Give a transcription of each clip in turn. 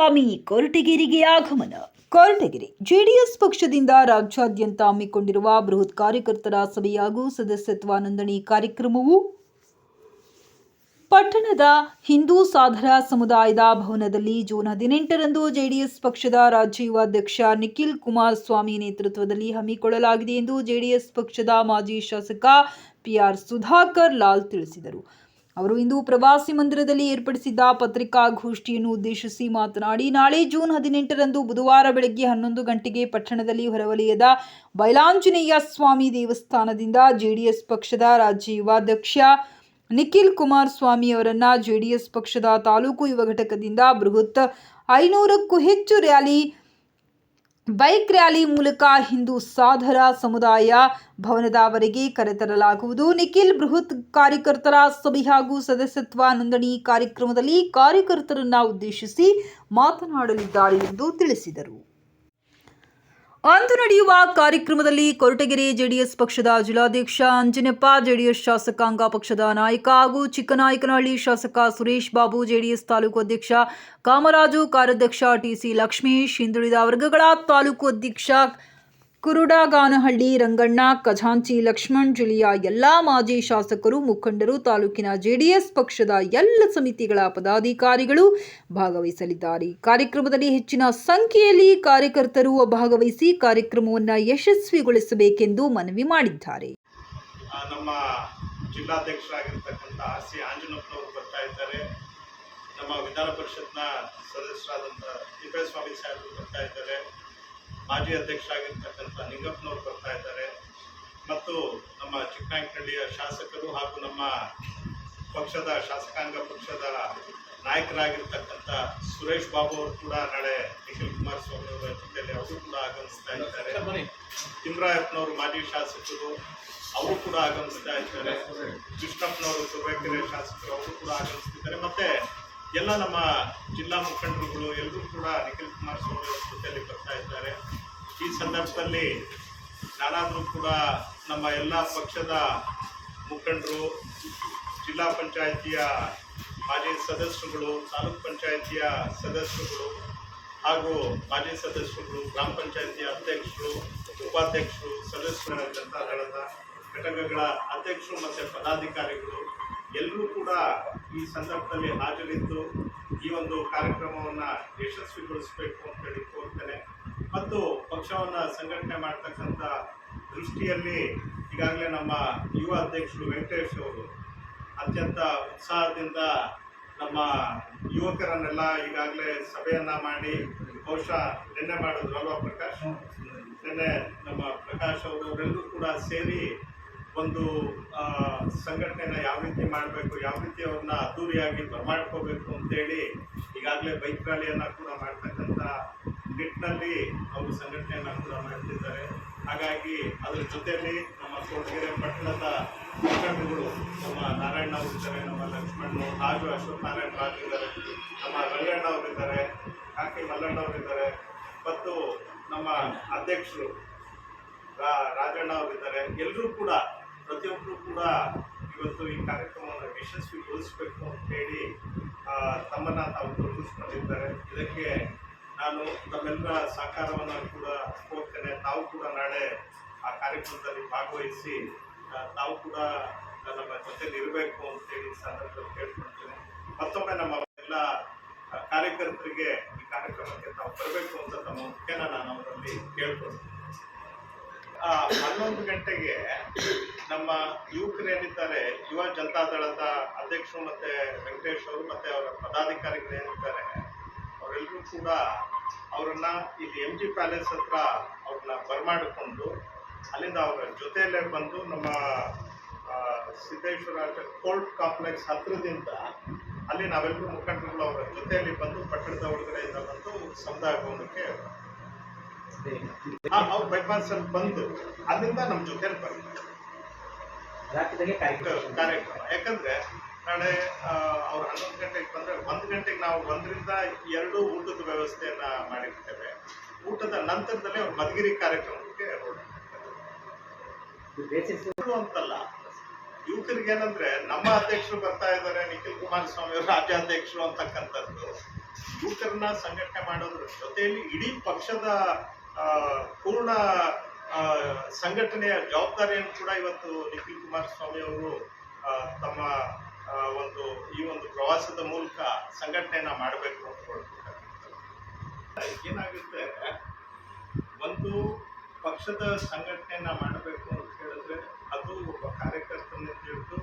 ಕುಮಾರಸ್ವಾಮಿ ಕೊರಟಗೆರೆಗೆ ಆಗಮನ. ಕೊರಟಗೆರೆ, ಜೆಡಿಎಸ್ ಪಕ್ಷದಿಂದ ರಾಜ್ಯಾದ್ಯಂತ ಹಮ್ಮಿಕೊಂಡಿರುವ ಬೃಹತ್ ಕಾರ್ಯಕರ್ತರ ಸಭೆ ಹಾಗೂ ಸದಸ್ಯತ್ವ ನೋಂದಣಿ ಕಾರ್ಯಕ್ರಮವು ಪಟ್ಟಣದ ಹಿಂದೂ ಸಾಧನ ಸಮುದಾಯದ ಭವನದಲ್ಲಿ ಜೂನ್ ಹದಿನೆಂಟರಂದು ಜೆಡಿಎಸ್ ಪಕ್ಷದ ರಾಜ್ಯ ಯುವಾಧ್ಯಕ್ಷ ನಿಖಿಲ್ ಕುಮಾರಸ್ವಾಮಿ ನೇತೃತ್ವದಲ್ಲಿ ಹಮ್ಮಿಕೊಳ್ಳಲಾಗಿದೆ ಎಂದು ಜೆಡಿಎಸ್ ಪಕ್ಷದ ಮಾಜಿ ಶಾಸಕ ಪಿಆರ್ ಸುಧಾಕರ್ ಲಾಲ್ ತಿಳಿಸಿದರು. ಅವರು ಇಂದು ಪ್ರವಾಸಿ ಮಂದಿರದಲ್ಲಿ ಏರ್ಪಡಿಸಿದ್ದ ಪತ್ರಿಕಾಗೋಷ್ಠಿಯನ್ನು ಉದ್ದೇಶಿಸಿ ಮಾತನಾಡಿ, ನಾಳೆ ಜೂನ್ ಹದಿನೆಂಟರಂದು ಬುಧವಾರ ಬೆಳಗ್ಗೆ ಹನ್ನೊಂದು ಗಂಟೆಗೆ ಪಟ್ಟಣದಲ್ಲಿ ಹೊರವಲಯದ ಬೈಲಾಂಜನೇಯ ಸ್ವಾಮಿ ದೇವಸ್ಥಾನದಿಂದ ಜೆಡಿಎಸ್ ಪಕ್ಷದ ರಾಜ್ಯ ಯುವಾಧ್ಯಕ್ಷ ನಿಖಿಲ್ ಕುಮಾರಸ್ವಾಮಿ ಅವರನ್ನ ಜೆಡಿಎಸ್ ಪಕ್ಷದ ತಾಲೂಕು ಯುವ ಘಟಕದಿಂದ ಬೃಹತ್ ಐನೂರಕ್ಕೂ ಹೆಚ್ಚು ರ್ಯಾಲಿ ಬೈಕ್ ರ್ಯಾಲಿ ಮೂಲಕ ಹಿಂದೂ ಸಾಧರ ಸಮುದಾಯ ಭವನದವರೆಗೆ ಕರೆತರಲಾಗುವುದು ನಿಖಿಲ್ ಬೃಹತ್ ಕಾರ್ಯಕರ್ತರ ಸಭೆ ಹಾಗೂ ಸದಸ್ಯತ್ವ ನೋಂದಣಿ ಕಾರ್ಯಕ್ರಮದಲ್ಲಿ ಕಾರ್ಯಕರ್ತರನ್ನ ಉದ್ದೇಶಿಸಿ ಮಾತನಾಡಲಿದ್ದಾರೆ ಎಂದು ತಿಳಿಸಿದರು. ಅಂದು ನಡೆಯುವ ಕಾರ್ಯಕ್ರಮದಲ್ಲಿ ಕೊರಟಗೆರೆ ಜೆಡಿಎಸ್ ಪಕ್ಷದ ಜಿಲ್ಲಾಧ್ಯಕ್ಷ ಅಂಜನಪ್ಪ, ಜೆಡಿಎಸ್ ಶಾಸಕಾಂಗ ಪಕ್ಷದ ನಾಯಕ ಹಾಗೂ ಚಿಕ್ಕನಾಯಕನಹಳ್ಳಿ ಶಾಸಕ ಸುರೇಶ್ ಬಾಬು, ಜೆಡಿಎಸ್ ತಾಲೂಕು ಅಧ್ಯಕ್ಷ ಕಾಮರಾಜು, ಕಾರ್ಯಾಧ್ಯಕ್ಷ ಟಿಸಿ ಲಕ್ಷ್ಮೀಶ್ ಹಿಂದುಳಿದ ವರ್ಗಗಳ ತಾಲೂಕು ಅಧ್ಯಕ್ಷ ಕುರುಡಗಾನಹಳ್ಳಿ, ರಂಗಣ್ಣ, ಖಜಾಂಚಿ, ಲಕ್ಷ್ಮಣ್, ಜಿಲ್ಲೆಯ ಎಲ್ಲ ಮಾಜಿ ಶಾಸಕರು, ಮುಖಂಡರು, ತಾಲೂಕಿನ ಜೆಡಿಎಸ್ ಪಕ್ಷದ ಎಲ್ಲ ಸಮಿತಿಗಳ ಪದಾಧಿಕಾರಿಗಳು ಭಾಗವಹಿಸಲಿದ್ದಾರೆ. ಕಾರ್ಯಕ್ರಮದಲ್ಲಿ ಹೆಚ್ಚಿನ ಸಂಖ್ಯೆಯಲ್ಲಿ ಕಾರ್ಯಕರ್ತರು ಭಾಗವಹಿಸಿ ಕಾರ್ಯಕ್ರಮವನ್ನು ಯಶಸ್ವಿಗೊಳಿಸಬೇಕೆಂದು ಮನವಿ ಮಾಡಿದ್ದಾರೆ. ನಮ್ಮ ಜಿಲ್ಲಾಧ್ಯಕ್ಷರಾಗಿರ್ತಕ್ಕಂಥ ಆರ್ ಆಂಜನಪ್ಪನವರು ಬರ್ತಾ ನಮ್ಮ ವಿಧಾನ ಪರಿಷತ್ನ ಸದಸ್ಯರಾದಂಥ ತಿಪ್ಪೇಸ್ವಾಮಿ ಸಾಹೇಬರು ಬರ್ತಾ ಮಾಜಿ ಅಧ್ಯಕ್ಷರಾಗಿರ್ತಕ್ಕಂಥ ನಿಂಗಪ್ಪನವರು ಬರ್ತಾ ಇದ್ದಾರೆ. ಮತ್ತು ನಮ್ಮ ಚಿಕ್ಕನಾಯಕನಹಳ್ಳಿಯ ಶಾಸಕರು ಹಾಗೂ ನಮ್ಮ ಪಕ್ಷದ ಶಾಸಕಾಂಗ ಪಕ್ಷದ ನಾಯಕರಾಗಿರ್ತಕ್ಕಂಥ ಸುರೇಶ್ ಬಾಬು ಅವರು ಕೂಡ ನಾಳೆ ನಿಖಿಲ್ ಕುಮಾರಸ್ವಾಮಿ ಅವರ ಜೊತೆಯಲ್ಲಿ ಅವರು ಕೂಡ ಆಗಮಿಸ್ತಾ ಇದ್ದಾರೆ. ತಿಮ್ರಾಯಪ್ಪನವರು ಮಾಜಿ ಶಾಸಕರು, ಅವರು ಕೂಡ ಆಗಮಿಸ್ತಾ ಇದ್ದಾರೆ. ಕೃಷ್ಣಪ್ಪನವರು ತುರುವೇಕೆರೆ ಶಾಸಕರು, ಅವರು ಕೂಡ ಆಗಮಿಸ್ತಿದ್ದಾರೆ. ಮತ್ತೆ ಎಲ್ಲ ನಮ್ಮ ಜಿಲ್ಲಾ ಮುಖಂಡರುಗಳು, ಎಲ್ಲರೂ ಕೂಡ ನಿಖಿಲ್ ಕುಮಾರಸ್ವಾಮಿ ಅವರ ಜೊತೆಯಲ್ಲಿ ಬರ್ತಾ ಇದ್ದಾರೆ. ಈ ಸಂದರ್ಭದಲ್ಲಿ ನಾನಾದರೂ ಕೂಡ ನಮ್ಮ ಎಲ್ಲ ಪಕ್ಷದ ಮುಖಂಡರು, ಜಿಲ್ಲಾ ಪಂಚಾಯಿತಿಯ ಮಾಜಿ ಸದಸ್ಯರುಗಳು, ತಾಲೂಕ್ ಪಂಚಾಯಿತಿಯ ಸದಸ್ಯರುಗಳು ಹಾಗೂ ಮಾಜಿ ಸದಸ್ಯರುಗಳು, ಗ್ರಾಮ ಪಂಚಾಯಿತಿಯ ಅಧ್ಯಕ್ಷರು, ಉಪಾಧ್ಯಕ್ಷರು ಸದಸ್ಯರ ಜನತಾದಳದ ಘಟಕಗಳ ಅಧ್ಯಕ್ಷರು ಮತ್ತು ಪದಾಧಿಕಾರಿಗಳು, ಎಲ್ಲರೂ ಕೂಡ ಈ ಸಂದರ್ಭದಲ್ಲಿ ಹಾಜರಿದ್ದು ಈ ಒಂದು ಕಾರ್ಯಕ್ರಮವನ್ನು ಯಶಸ್ವಿಗೊಳಿಸಬೇಕು ಅಂತೇಳಿ ಕೋರ್ತೇನೆ ಮತ್ತು ಪಕ್ಷವನ್ನು ಸಂಘಟನೆ ಮಾಡ್ತಕ್ಕಂಥ ದೃಷ್ಟಿಯಲ್ಲಿ ಈಗಾಗಲೇ ನಮ್ಮ ಯುವ ಅಧ್ಯಕ್ಷರು ವೆಂಕಟೇಶ್ ಅವರು ಅತ್ಯಂತ ಉತ್ಸಾಹದಿಂದ ನಮ್ಮ ಯುವಕರನ್ನೆಲ್ಲ ಈಗಾಗಲೇ ಸಭೆಯನ್ನ ಮಾಡಿ ಬಹುಶಃ ನಿನ್ನೆ ಮಾಡಿದ್ರು ಅಲ್ವಾ ಪ್ರಕಾಶ್? ನಿನ್ನೆ ನಮ್ಮ ಪ್ರಕಾಶ್ ಅವರು ಅವರೆಲ್ಲರೂ ಕೂಡ ಸೇರಿ ಒಂದು ಸಂಘಟನೆನ ಯಾವ ರೀತಿ ಮಾಡಬೇಕು, ಯಾವ ರೀತಿ ಅವ್ರನ್ನ ಅದ್ದೂರಿಯಾಗಿ ಬರಮಾಡ್ಕೋಬೇಕು ಅಂತೇಳಿ ಈಗಾಗಲೇ ಬೈಕ್ ರ್ಯಾಲಿಯನ್ನು ಕೂಡ ಮಾಡ್ತಕ್ಕಂಥ ನಿಟ್ಟಿನಲ್ಲಿ ಅವರು ಸಂಘಟನೆಯನ್ನು ಕೂಡ ಮಾಡ್ತಿದ್ದಾರೆ. ಹಾಗಾಗಿ ಅದರ ಜೊತೆಯಲ್ಲಿ ನಮ್ಮ ಕೊರಟಗೆರೆ ಪಟ್ಟಣದ ಮುಖಂಡರುಗಳು ನಮ್ಮ ನಾರಾಯಣ ಅವರು ಇದ್ದಾರೆ ನಮ್ಮ ಲಕ್ಷ್ಮಣ್ ಹಾಗೂ ಅಶ್ವಥ್ ನಾರಾಯಣ ರಾಜು ಇದ್ದಾರೆ ನಮ್ಮ ರಂಗಣ್ಣ ಅವರಿದ್ದಾರೆ ಕಾಕಿ ಮಲ್ಲಣ್ಣ ಅವರಿದ್ದಾರೆ ಮತ್ತು ನಮ್ಮ ಅಧ್ಯಕ್ಷರು ರಾಜಣ್ಣ ಅವರಿದ್ದಾರೆ ಎಲ್ಲರೂ ಕೂಡ ಪ್ರತಿಯೊಬ್ಬರು ಕೂಡ ಇವತ್ತು ಈ ಕಾರ್ಯಕ್ರಮವನ್ನು ಯಶಸ್ವಿಗೊಳಿಸಬೇಕು ಅಂತ ಹೇಳಿ ಆ, ತಮ್ಮನ್ನ ತಾವು ತೊಡಗಿಸ್ಕೊಂಡಿದ್ದಾರೆ. ಇದಕ್ಕೆ ನಾನು ತಮ್ಮೆಲ್ಲರ ಸಹಕಾರವನ್ನು ಕೂಡ ಕೋರ್ತೇನೆ. ತಾವು ಕೂಡ ನಾಳೆ ಆ ಕಾರ್ಯಕ್ರಮದಲ್ಲಿ ಭಾಗವಹಿಸಿ ತಾವು ಕೂಡ ನಮ್ಮ ಜೊತೆಲಿ ಇರಬೇಕು ಅಂತೇಳಿ ಸಂದರ್ಭದಲ್ಲಿ ಕೇಳ್ಕೊಳ್ತೇನೆ. ಮತ್ತೊಮ್ಮೆ ನಮ್ಮ ಎಲ್ಲ ಕಾರ್ಯಕರ್ತರಿಗೆ ಈ ಕಾರ್ಯಕ್ರಮಕ್ಕೆ ತಾವು ಬರಬೇಕು ಅಂತ ತಮ್ಮ ಮುಖ್ಯನ ನಾನು ಅವರಲ್ಲಿ ಕೇಳ್ಕೊಳ್ತೀನಿ. ಆ, ಹನ್ನೊಂದು ಗಂಟೆಗೆ ನಮ್ಮ ಯುವಕರು ಏನಿದ್ದಾರೆ ಯುವ ಜನತಾದಳದ ಅಧ್ಯಕ್ಷರು ಮತ್ತೆ ವೆಂಕಟೇಶ್ ಅವರು ಮತ್ತೆ ಅವರ ಪದಾಧಿಕಾರಿಗಳು ಏನಿದ್ದಾರೆ ಅವರೆಲ್ಲರೂ ಕೂಡ ಅವರನ್ನ ಇಲ್ಲಿ ಎಂ ಜಿ ಪ್ಯಾಲೇಸ್ ಹತ್ರ ಅವ್ರನ್ನ ಬರಮಾಡಿಕೊಂಡು ಅಲ್ಲಿಂದ ಅವರ ಜೊತೆಯಲ್ಲೇ ಬಂದು ನಮ್ಮ ಸಿದ್ದೇಶ್ವರ ಕೋರ್ಟ್ ಕಾಂಪ್ಲೆಕ್ಸ್ ಹತ್ರದಿಂದ ಅಲ್ಲಿ ನಾವೆಲ್ಲರೂ ಮುಖಂಡರುಗಳು ಅವರ ಜೊತೆಯಲ್ಲಿ ಬಂದು ಪಟ್ಟಣದ ಒಳಗಡೆಯಿಂದ ಬಂದು ಸಮುದಾಯ ಭವನಕ್ಕೆ ಅವ್ರು ಬೈಪಾಸ್ ಅಲ್ಲಿ ಬಂದು ಅಲ್ಲಿಂದ ನಮ್ಮ ಜೊತೆಯಲ್ಲಿ ಬರ್ತಾರೆ. ಕಾರ್ಯಕ್ರಮ. ಯಾಕಂದ್ರೆ ನಾಳೆ ಆ, ಅವ್ರು ಹನ್ನೊಂದು ಗಂಟೆಗೆ ಬಂದ್ರೆ ಒಂದು ಗಂಟೆಗೆ ನಾವು ಒಂದರಿಂದ ಎರಡು ಊಟದ ವ್ಯವಸ್ಥೆಯನ್ನ ಮಾಡಿರ್ತೇವೆ. ಊಟದ ನಂತರದಲ್ಲಿ ಅವ್ರು ಮಧುಗಿರಿ ಕಾರ್ಯಕ್ರಮಕ್ಕೆ ಅಂತಲ್ಲ. ಯುವಕರಿಗೆ ಏನಂದ್ರೆ ನಮ್ಮ ಅಧ್ಯಕ್ಷರು ಬರ್ತಾ ಇದ್ದಾರೆ ನಿಖಿಲ್ ಕುಮಾರಸ್ವಾಮಿ ಅವರು ರಾಜ್ಯಾಧ್ಯಕ್ಷರು ಅಂತಕ್ಕಂಥದ್ದು. ಯುವಕರನ್ನ ಸಂಘಟನೆ ಮಾಡೋದ್ರ ಜೊತೆಯಲ್ಲಿ ಇಡೀ ಪಕ್ಷದ ಪೂರ್ಣ ಸಂಘಟನೆಯ ಜವಾಬ್ದಾರಿಯನ್ನು ಕೂಡ ಇವತ್ತು ನಿಖಿಲ್ ಕುಮಾರಸ್ವಾಮಿ ಅವರು ತಮ್ಮ ಒಂದು, ಈ ಒಂದು ಪ್ರವಾಸದ ಮೂಲಕ ಸಂಘಟನೆಯನ್ನ ಮಾಡಬೇಕು ಅಂತ ಏನಾಗುತ್ತೆ ಒಂದು ಪಕ್ಷದ ಸಂಘಟನೆಯನ್ನ ಮಾಡಬೇಕು ಅಂತ ಹೇಳಿದ್ರೆ, ಅದು ಒಬ್ಬ ಕಾರ್ಯಕರ್ತನ ಹಿಡಿದು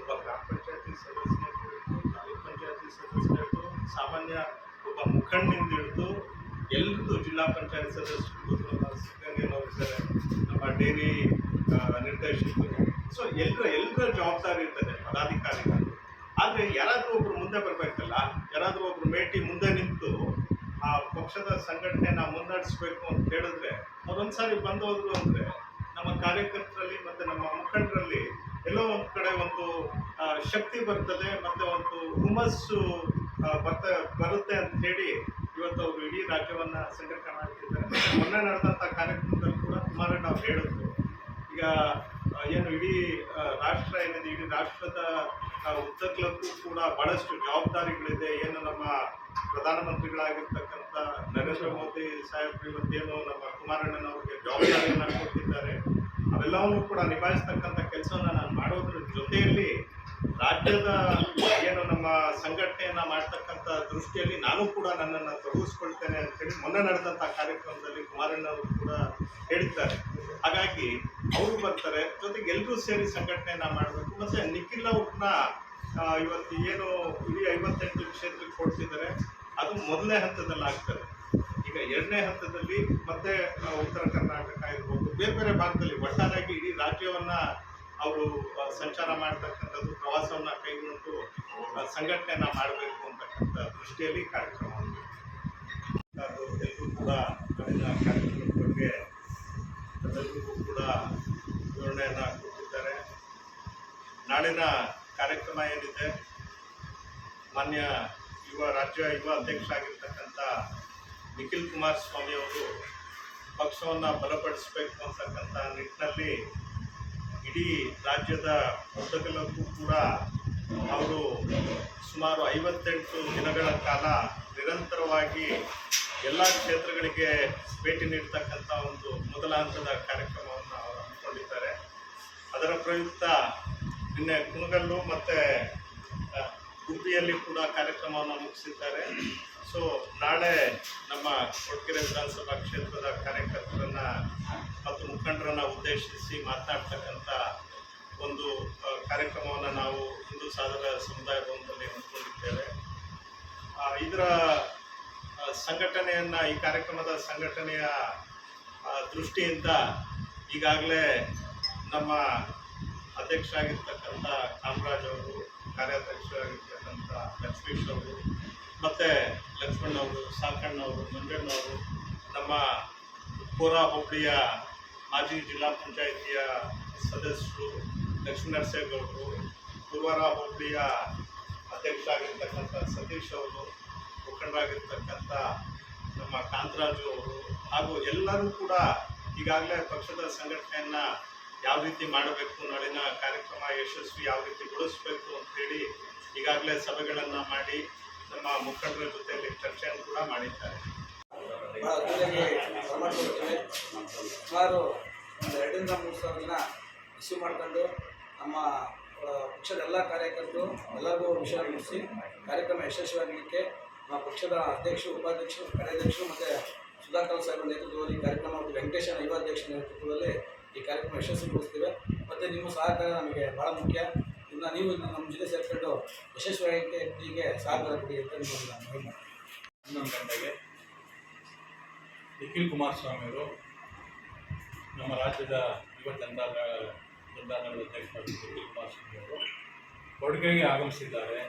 ಒಬ್ಬ ಗ್ರಾಮ ಪಂಚಾಯತಿ ಸದಸ್ಯ ಹಿಡಿದು, ತಾಲೂಕ್ ಪಂಚಾಯತಿ ಸದಸ್ಯರು ಸಾಮಾನ್ಯ ಒಬ್ಬ ಮುಖಂಡನಿಂದ ಹಿಡಿದು ಎಲ್ಲರೂ ಜಿಲ್ಲಾ ಪಂಚಾಯತ್ ಸದಸ್ಯರು ಸಿದ್ಧಗಂಗೆನವರು ಇದ್ದಾರೆ, ನಮ್ಮ ಡೈರಿ ನಿರ್ದೇಶಕರು. ಸೊ ಎಲ್ಲರ ಎಲ್ಲರ ಜವಾಬ್ದಾರಿ ಇರ್ತದೆ, ಪದಾಧಿಕಾರಿಗಳು. ಆದರೆ ಯಾರಾದರೂ ಒಬ್ರು ಮುಂದೆ ಬರಬೇಕಲ್ಲ, ಯಾರಾದರೂ ಒಬ್ರು ಮೇಟಿ ಮುಂದೆ ನಿಂತು ಆ ಪಕ್ಷದ ಸಂಘಟನೆನ ಮುನ್ನಡೆಸಬೇಕು ಅಂತ ಹೇಳಿದ್ರೆ ಅವ್ರೊಂದ್ಸಾರಿ ಬಂದು ಹೋದ್ರು ಅಂದ್ರೆ ನಮ್ಮ ಕಾರ್ಯಕರ್ತರಲ್ಲಿ ಮತ್ತೆ ನಮ್ಮ ಮುಖಂಡರಲ್ಲಿ ಎಲ್ಲೋ ಒಂದು ಕಡೆ ಒಂದು ಶಕ್ತಿ ಬರ್ತದೆ, ಮತ್ತೆ ಒಂದು ಹುಮ್ಮಸ್ಸು ಬರ್ತ, ಬರುತ್ತೆ ಅಂತ ಹೇಳಿ ಇವತ್ತು ಅವರು ಇಡೀ ರಾಜ್ಯವನ್ನ ಸಂಘಟನೆ ಮಾಡ್ತಿದ್ದಾರೆ. ಮೊನ್ನೆ ನಡೆದಂತ ಕಾರ್ಯಕ್ರಮದಲ್ಲಿ ಕೂಡ ಸುಮಾರು ನಾವು ಹೇಳಿದ್ರು. ಈಗ ಏನು ಇಡೀ ರಾಷ್ಟ್ರ ಏನಿದೆ, ಇಡೀ ರಾಷ್ಟ್ರದ ಉದ್ದಕ್ಕೂ ಕೂಡ ಬಹಳಷ್ಟು ಜವಾಬ್ದಾರಿಗಳಿದೆ. ಏನು ನಮ್ಮ ಪ್ರಧಾನಮಂತ್ರಿಗಳಾಗಿರ್ತಕ್ಕಂಥ ನರೇಂದ್ರ ಮೋದಿ ಸಾಹೇಬ್ ಇವತ್ತೇನು ನಮ್ಮ ಕುಮಾರಣ್ಣನವ್ರಿಗೆ ಜವಾಬ್ದಾರಿಯನ್ನು ಕೊಟ್ಟಿದ್ದಾರೆ. ಅವೆಲ್ಲವನ್ನೂ ಕೂಡ ನಿಭಾಯಿಸ್ತಕ್ಕಂಥ ಕೆಲಸವನ್ನು ನಾನು ಮಾಡೋದ್ರ ಜೊತೆಯಲ್ಲಿ ರಾಜ್ಯದ ಏನು ನಮ್ಮ ಸಂಘಟನೆಯನ್ನ ಮಾಡ್ತಕ್ಕಂಥ ದೃಷ್ಟಿಯಲ್ಲಿ ನಾನು ಕೂಡ ನನ್ನನ್ನು ತೊಡಗಿಸ್ಕೊಳ್ತೇನೆ ಅಂತ ಹೇಳಿ ಮೊನ್ನೆ ನಡೆದಂಥ ಕಾರ್ಯಕ್ರಮದಲ್ಲಿ ಕುಮಾರಣ್ಣವರು ಕೂಡ ಹೇಳ್ತಾರೆ ಹಾಗಾಗಿ ಅವರು ಬರ್ತಾರೆ, ಜೊತೆಗೆ ಎಲ್ಲರೂ ಸೇರಿ ಸಂಘಟನೆಯನ್ನ ಮಾಡಬೇಕು. ಮತ್ತೆ ನಿಖಿಲ್ ಅವ್ರನ್ನ ಇವತ್ತು ಏನು ಇಡೀ ಐವತ್ತೆಂಟು ಕ್ಷೇತ್ರಕ್ಕೆ ಕೊಡ್ತಿದ್ದಾರೆ, ಅದು ಮೊದಲನೇ ಹಂತದಲ್ಲಿ ಆಗ್ತದೆ. ಈಗ ಎರಡನೇ ಹಂತದಲ್ಲಿ ಮತ್ತೆ ಉತ್ತರ ಕರ್ನಾಟಕ ಇರ್ಬೋದು ಬೇರೆ ಬೇರೆ ಭಾಗದಲ್ಲಿ ಒಟ್ಟಾರೆಯಾಗಿ ಇಡೀ ರಾಜ್ಯವನ್ನ ಅವರು ಸಂಚಾರ ಮಾಡ್ತಕ್ಕಂಥದ್ದು, ಪ್ರವಾಸವನ್ನ ಕೈಗೊಂಡು ಸಂಘಟನೆಯನ್ನು ಮಾಡಬೇಕು ಅಂತಕ್ಕಂಥ ದೃಷ್ಟಿಯಲ್ಲಿ ಕಾರ್ಯಕ್ರಮ ಎಲ್ಲರೂ ಕೂಡ ನಾಳಿನ ಕಾರ್ಯಕ್ರಮದ ಬಗ್ಗೆ ಎಲ್ಲರಿಗೂ ಕೂಡ ವಿವರಣೆಯನ್ನು ಕೊಟ್ಟಿದ್ದಾರೆ. ನಾಳಿನ ಕಾರ್ಯಕ್ರಮ ಏನಿದೆ? ಮಾನ್ಯ ಯುವ, ರಾಜ್ಯ ಯುವ ಅಧ್ಯಕ್ಷ ಆಗಿರ್ತಕ್ಕಂಥ ನಿಖಿಲ್ ಕುಮಾರಸ್ವಾಮಿ ಅವರು ಪಕ್ಷವನ್ನು ಬಲಪಡಿಸಬೇಕು ಅಂತಕ್ಕಂಥ ನಿಟ್ಟಿನಲ್ಲಿ ಇಡೀ ರಾಜ್ಯದ ಉದ್ದಗಲಕ್ಕೂ ಕೂಡ ಅವರು ಸುಮಾರು ಐವತ್ತೆಂಟು ದಿನಗಳ ಕಾಲ ನಿರಂತರವಾಗಿ ಎಲ್ಲ ಕ್ಷೇತ್ರಗಳಿಗೆ ಭೇಟಿ ನೀಡ್ತಕ್ಕಂಥ ಒಂದು ಮೊದಲ ಹಂತದ ಕಾರ್ಯಕ್ರಮವನ್ನು ಅವರು ಹಮ್ಮಿಕೊಂಡಿದ್ದಾರೆ. ಅದರ ಪ್ರಯುಕ್ತ ನಿನ್ನೆ ಕುಣಗಲ್ಲು ಮತ್ತು ಗುಬ್ಬಿಯಲ್ಲಿ ಕೂಡ ಕಾರ್ಯಕ್ರಮವನ್ನು ಮುಗಿಸಿದ್ದಾರೆ. ಸೊ ನಾಳೆ ನಮ್ಮ ಕೊಟ್ಗೆರೆ ವಿಧಾನಸಭಾ ಕ್ಷೇತ್ರದ ಕಾರ್ಯಕರ್ತರನ್ನ ಮತ್ತು ಮುಖಂಡರನ್ನ ಉದ್ದೇಶಿಸಿ ಮಾತನಾಡ್ತಕ್ಕಂಥ ಒಂದು ಕಾರ್ಯಕ್ರಮವನ್ನು ನಾವು ಹಿಂದೂ ಸಾಧನ ಸಮುದಾಯ ಭವನದಲ್ಲಿ ಹಮ್ಮಿಕೊಂಡಿದ್ದೇವೆ. ಇದರ ಸಂಘಟನೆಯನ್ನ, ಈ ಕಾರ್ಯಕ್ರಮದ ಸಂಘಟನೆಯ ದೃಷ್ಟಿಯಿಂದ ಈಗಾಗಲೇ ನಮ್ಮ ಅಧ್ಯಕ್ಷರಾಗಿರ್ತಕ್ಕಂಥ ಕಾಮರಾಜ್ ಅವರು ಕಾರ್ಯಾಧ್ಯಕ್ಷರಾಗಿರ್ತಕ್ಕಂಥ ಲಕ್ಷ್ಮೀಶ್ ಅವರು. ಮತ್ತು ಲಕ್ಷ್ಮಣ್ಣವರು ಸಾಕಣ್ಣವರು ಮಂಜಣ್ಣವರು ನಮ್ಮ ಕೋರಾ ಹೋಬಳಿಯ ಮಾಜಿ ಜಿಲ್ಲಾ ಪಂಚಾಯಿತಿಯ ಸದಸ್ಯರು ಲಕ್ಷ್ಮೀನರಸೇಗೌಡರು ಗುರುವಾರ ಹೋಬಳಿಯ ಅಧ್ಯಕ್ಷರಾಗಿರ್ತಕ್ಕಂಥ ಸತೀಶ್ ಅವರು ಮುಖಂಡರಾಗಿರ್ತಕ್ಕಂಥ ನಮ್ಮ ಕಾಂತರಾಜು ಅವರು, ಹಾಗೂ ಎಲ್ಲರೂ ಕೂಡ ಈಗಾಗಲೇ ಪಕ್ಷದ ಸಂಘಟನೆಯನ್ನ ಯಾವ ರೀತಿ ಮಾಡಬೇಕು ನಾಳಿನ ಕಾರ್ಯಕ್ರಮ ಯಶಸ್ವಿ ಯಾವ ರೀತಿ ಗೊಳಿಸಬೇಕು ಅಂತೇಳಿ ಈಗಾಗಲೇ ಸಭೆಗಳನ್ನು ಮಾಡಿ ನಮ್ಮ ಮುಖಂಡರ ಜೊತೆಯಲ್ಲಿ ಚರ್ಚೆಯನ್ನು ಕೂಡ ಮಾಡಿದ್ದಾರೆ. ಸುಮಾರು ಒಂದು ಎರಡರಿಂದ ಮೂರು ಸಾವಿರ ದಿನ ರಿಸೀವ್ ಮಾಡ್ಕೊಂಡು ನಮ್ಮ ಪಕ್ಷದ ಎಲ್ಲ ಕಾರ್ಯಕರ್ತರು ಎಲ್ಲರಿಗೂ ವಿಷಯ ಮುಗಿಸಿ ಕಾರ್ಯಕ್ರಮ ಯಶಸ್ವಿಯಾಗಲಿಕ್ಕೆ ನಮ್ಮ ಪಕ್ಷದ ಅಧ್ಯಕ್ಷರು, ಉಪಾಧ್ಯಕ್ಷರು, ಕಾರ್ಯಾಧ್ಯಕ್ಷರು ಮತ್ತು ಸುಧಾಕರ್ ಸಾಹೇಬ್ ನೇತೃತ್ವದಲ್ಲಿ ಕಾರ್ಯಕ್ರಮ ಮತ್ತು ವೆಂಕಟೇಶನ ಅಧ್ಯಕ್ಷ ನೇತೃತ್ವದಲ್ಲಿ ಈ ಕಾರ್ಯಕ್ರಮ ಯಶಸ್ವಿಗೊಳಿಸ್ತೀವಿ. ಮತ್ತು ನಿಮ್ಮ ಸಹಕಾರ ನಮಗೆ ಭಾಳ ಮುಖ್ಯ. ಇನ್ನು ನೀವು ನಮ್ಮ ಜೊತೆ ಸೇರ್ಕೊಂಡು ಯಶಸ್ವಿಯಾಗಿ ಹೀಗೆ ಸಹಕಾರ ಕೊಡಿ ಅಂತ ಮಾಡ್ತೀನಿ. ಹನ್ನೊಂದು ಗಂಟೆಗೆ ನಿಖಿಲ್ ಕುಮಾರಸ್ವಾಮಿಯವರು ನಮ್ಮ ರಾಜ್ಯದ ಯುವ ಜನತಾ ನಿಖಿಲ್ ಕುಮಾರಸ್ವಾಮಿ ಅವರು ಕೊಡುಗೆಗೆ ಆಗಮಿಸಿದ್ದಾರೆ.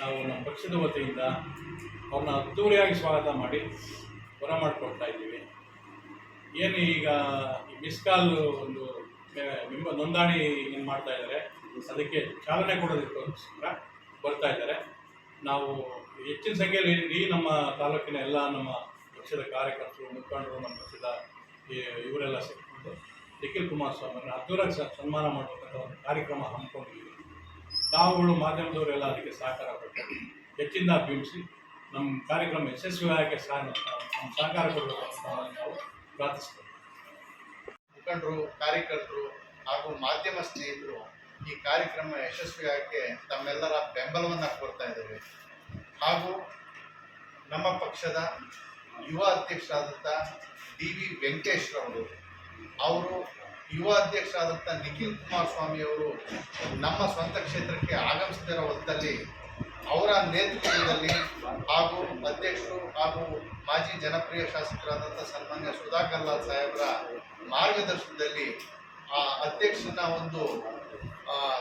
ನಾವು ನಮ್ಮ ಪಕ್ಷದ ವತಿಯಿಂದ ಅವ್ರನ್ನ ಅದ್ದೂರಿಯಾಗಿ ಸ್ವಾಗತ ಮಾಡಿ ಹೊರ ಮಾಡಿಕೊಡ್ತಾ ಇದ್ದೀವಿ. ಏನು ಈಗ ಮಿಸ್ ಕಾಲ್ ಒಂದು ನಿಮ್ಮ ನೋಂದಣಿ ಏನು ಮಾಡ್ತಾ ಇದ್ದಾರೆ? ಅದಕ್ಕೆ ಚಾಲನೆ ಕೊಡೋದಕ್ಕೋಸ್ಕರ ಬರ್ತಾ ಇದ್ದಾರೆ. ನಾವು ಹೆಚ್ಚಿನ ಸಂಖ್ಯೆಯಲ್ಲಿ ಇಡೀ ನಮ್ಮ ತಾಲೂಕಿನ ಎಲ್ಲ ನಮ್ಮ ಪಕ್ಷದ ಕಾರ್ಯಕರ್ತರು, ಮುಖಂಡರು, ನಮ್ಮ ಪಕ್ಷದ ಇವರೆಲ್ಲ ಸೇರಿಕೊಂಡು ನಿಖಿಲ್ ಕುಮಾರಸ್ವಾಮಿಯನ್ನು ಅದ್ದೂರಾಗಿ ಸ- ಸನ್ಮಾನ ಮಾಡಬೇಕಂತ ಒಂದು ಕಾರ್ಯಕ್ರಮ ಹಮ್ಮಿಕೊಂಡಿದ್ದೀವಿ. ತಾವುಗಳು ಮಾಧ್ಯಮದವರೆಲ್ಲ ಅದಕ್ಕೆ ಸಹಕಾರ ಕೊಟ್ಟು ಹೆಚ್ಚಿನ ಬಿಂಬಿಸಿ ನಮ್ಮ ಕಾರ್ಯಕ್ರಮ ಯಶಸ್ವಿಯಾಗಿ ಸಹ ನಮ್ಮ ಸಹಕಾರ ಕೊಡಬೇಕು ಅಂತ ನಾವು ಪ್ರಾರ್ಥಿಸ್ತೇವೆ ಮುಖಂಡರು, ಕಾರ್ಯಕರ್ತರು ಹಾಗೂ ಮಾಧ್ಯಮ ಸ್ನೇಹಿತರು ಈ ಕಾರ್ಯಕ್ರಮ ಯಶಸ್ವಿಯಾಗಕ್ಕೆ ತಮ್ಮೆಲ್ಲರ ಬೆಂಬಲವನ್ನು ಕೊಡ್ತಾ ಇದ್ದೇವೆ ಹಾಗೂ ನಮ್ಮ ಪಕ್ಷದ ಯುವ ಅಧ್ಯಕ್ಷರಾದಂಥ ಡಿ ವಿ ವೆಂಕಟೇಶ್ರವರು ಅವರು ಯುವ ಅಧ್ಯಕ್ಷರಾದಂಥ ನಿಖಿಲ್ ಕುಮಾರಸ್ವಾಮಿ ಅವರು ನಮ್ಮ ಸ್ವಂತ ಕ್ಷೇತ್ರಕ್ಕೆ ಆಗಮಿಸ್ತಿರೋ ಹೊತ್ತಲ್ಲಿ ಅವರ ನೇತೃತ್ವದಲ್ಲಿ ಹಾಗೂ ಅಧ್ಯಕ್ಷರು ಹಾಗೂ ಮಾಜಿ ಜನಪ್ರಿಯ ಶಾಸಕರಾದಂಥ ಸನ್ಮಾನ್ಯ ಸುಧಾಕರ್ ಲಾಲ್ ಸಾಹೇಬರ ಮಾರ್ಗದರ್ಶನದಲ್ಲಿ ಆ ಅಧ್ಯಕ್ಷನ ಒಂದು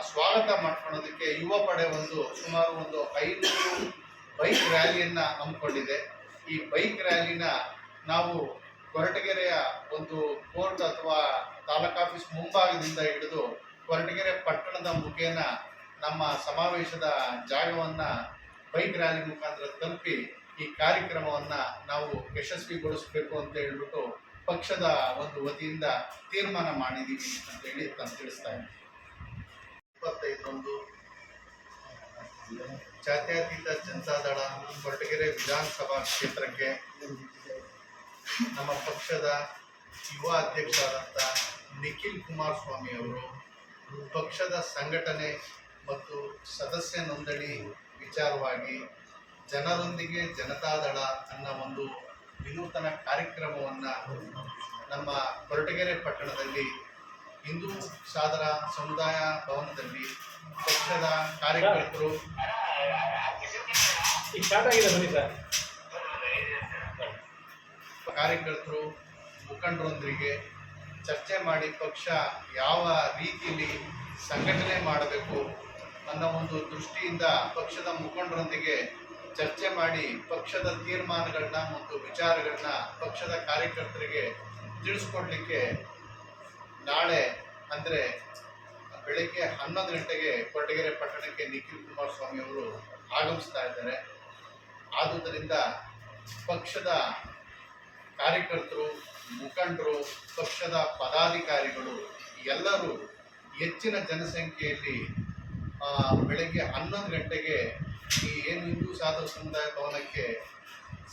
ಸ್ವಾಗತ ಮಾಡ್ಕೊಳ್ಳೋದಕ್ಕೆ ಯುವ ಪಡೆ ಒಂದು ಸುಮಾರು ಒಂದು ಐನೂರು ಬೈಕ್ ರ್ಯಾಲಿಯನ್ನ ಹಮ್ಮಿಕೊಂಡಿದೆ. ಈ ಬೈಕ್ ರ್ಯಾಲಿನ ನಾವು ಕೊರಟಗೆರೆಯ ಒಂದು ಕೋರ್ಟ್ ಅಥವಾ ತಾಲೂಕ್ ಆಫೀಸ್ ಮುಂಭಾಗದಿಂದ ಹಿಡಿದು ಕೊರಟಗೆರೆ ಪಟ್ಟಣದ ಮುಖೇನ ನಮ್ಮ ಸಮಾವೇಶದ ಜಾಗವನ್ನು ಬೈಕ್ ರ್ಯಾಲಿ ಮುಖಾಂತರ ತಲುಪಿ ಈ ಕಾರ್ಯಕ್ರಮವನ್ನ ನಾವು ಯಶಸ್ವಿಗೊಳಿಸಬೇಕು ಅಂತ ಹೇಳ್ಬಿಟ್ಟು ಪಕ್ಷದ ಒಂದು ವತಿಯಿಂದ ತೀರ್ಮಾನ ಮಾಡಿದ್ದೀವಿ ಅಂತ ಹೇಳಿ ನಾನು ತಿಳಿಸ್ತಾ ಇದ್ದೀನಿ. ಜಾತ್ಯತೀತ ಜನತಾದಳ ಕೊರಟಗೆರೆ ವಿಧಾನಸಭಾ ಕ್ಷೇತ್ರಕ್ಕೆ ನಮ್ಮ ಪಕ್ಷದ ಯುವ ಅಧ್ಯಕ್ಷರಾದಂಥ ನಿಖಿಲ್ ಕುಮಾರಸ್ವಾಮಿ ಅವರು ಪಕ್ಷದ ಸಂಘಟನೆ ಮತ್ತು ಸದಸ್ಯ ನೋಂದಣಿ ವಿಚಾರವಾಗಿ ಜನರೊಂದಿಗೆ ಜನತಾದಳ ಅನ್ನೋ ಒಂದು ವಿನೂತನ ಕಾರ್ಯಕ್ರಮವನ್ನು ನಮ್ಮ ಕೊರಟಗೆರೆ ಪಟ್ಟಣದಲ್ಲಿ ಹಿಂದೂ ಸಾದರ ಸಮುದಾಯ ಭವನದಲ್ಲಿ ಪಕ್ಷದ ಕಾರ್ಯಕರ್ತರು ಕಾರ್ಯಕರ್ತರು ಮುಖಂಡರೊಂದಿಗೆ ಚರ್ಚೆ ಮಾಡಿ ಪಕ್ಷ ಯಾವ ರೀತಿಯಲ್ಲಿ ಸಂಘಟನೆ ಮಾಡಬೇಕು ಅನ್ನೋ ಒಂದು ದೃಷ್ಟಿಯಿಂದ ಪಕ್ಷದ ಮುಖಂಡರೊಂದಿಗೆ ಚರ್ಚೆ ಮಾಡಿ ಪಕ್ಷದ ತೀರ್ಮಾನಗಳನ್ನ ಮತ್ತು ವಿಚಾರಗಳನ್ನ ಪಕ್ಷದ ಕಾರ್ಯಕರ್ತರಿಗೆ ತಿಳಿಸ್ಕೊಡ್ಲಿಕ್ಕೆ ನಾಳೆ ಅಂದರೆ ಬೆಳಗ್ಗೆ ಹನ್ನೊಂದು ಗಂಟೆಗೆ ಕೊರಟಗೆರೆ ಪಟ್ಟಣಕ್ಕೆ ನಿಖಿಲ್ ಕುಮಾರಸ್ವಾಮಿ ಅವರು ಆಗಮಿಸ್ತಾ ಇದ್ದಾರೆ. ಆದುದರಿಂದ ಪಕ್ಷದ ಕಾರ್ಯಕರ್ತರು, ಮುಖಂಡರು, ಪಕ್ಷದ ಪದಾಧಿಕಾರಿಗಳು, ಎಲ್ಲರೂ ಹೆಚ್ಚಿನ ಜನಸಂಖ್ಯೆಯಲ್ಲಿ ಬೆಳಗ್ಗೆ ಹನ್ನೊಂದು ಗಂಟೆಗೆ ಈ ಏನು ಹಿಂದೂ ಸಾಧು ಸಮುದಾಯ ಭವನಕ್ಕೆ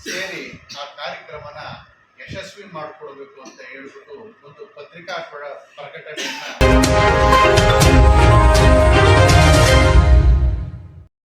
ಸೇರಿ ಆ ಕಾರ್ಯಕ್ರಮನ ಯಶಸ್ವಿ ಮಾಡಿಕೊಡ್ಬೇಕು ಅಂತ ಹೇಳ್ಬಿಟ್ಟು ಒಂದು ಪತ್ರಿಕಾ ಪ್ರಕಟಣೆಯನ್ನು